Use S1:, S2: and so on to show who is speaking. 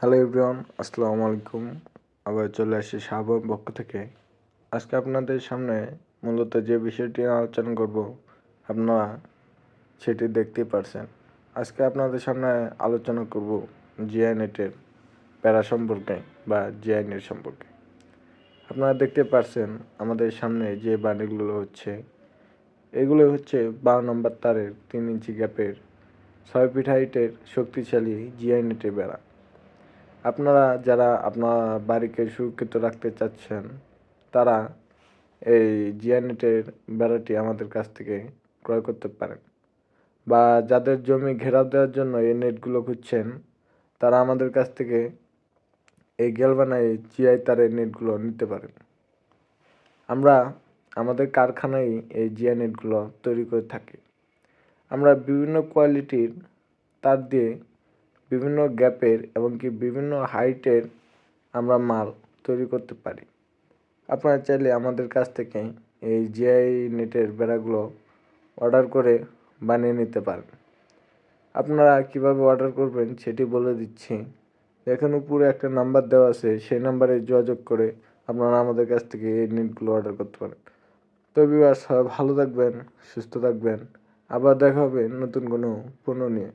S1: Hello everyone আসসালামু আলাইকুম আবার চলে আসছি শাহবাগ পক্ষ থেকে। আজকে আপনাদের সামনে মূলত যে বিষয়টি আলোচনা করব, আপনারা সেটি দেখতেই পারছেন। আজকে আপনাদের সামনে আলোচনা করব জিআই নেটের প্যারা সম্পর্কে বা জিআই নেট সম্পর্কে। আপনারা দেখতে পারছেন আমাদের সামনে যে বান্ডিলগুলো হচ্ছে, এগুলো হচ্ছে বারো নম্বর তারের তিন ইঞ্চি গ্যাপের ছয় ফিট হাইটের শক্তিশালী জিআই নেটের বেড়া আপনারা যারা আপনার বাড়িকে সুরক্ষিত রাখতে চাচ্ছেন, তারা এই জিয়া নেটের বেড়াটি আমাদের কাছ থেকে ক্রয় করতে পারেন। বা যাদের জমি ঘেরাও দেওয়ার জন্য এই নেটগুলো খুঁজছেন, তারা আমাদের কাছ থেকে এই গেলবানাই জিআই তারের নেটগুলো নিতে পারেন। আমরা আমাদের কারখানায় এই জিয়া নেটগুলো তৈরি করে থাকি। আমরা বিভিন্ন কোয়ালিটির তার দিয়ে বিভিন্ন গ্যাপের এবং কি বিভিন্ন হাইটের আমরা মাল তৈরি করতে পারি। আপনারা চাইলে আমাদের কাছ থেকে এই জিআই নেটের বেড়াগুলো অর্ডার করে বানিয়ে নিতে পারেন। আপনারা কীভাবে অর্ডার করবেন সেটি বলে দিচ্ছি। দেখেন, উপরে একটা নাম্বার দেওয়া আছে, সেই নাম্বারে যোগাযোগ করে আপনারা আমাদের কাছ থেকে এই নেটগুলো অর্ডার করতে পারেন। তো ভালো থাকবেন, সুস্থ থাকবেন। আবার দেখা হবে নতুন কোনো পণ্য নিয়ে।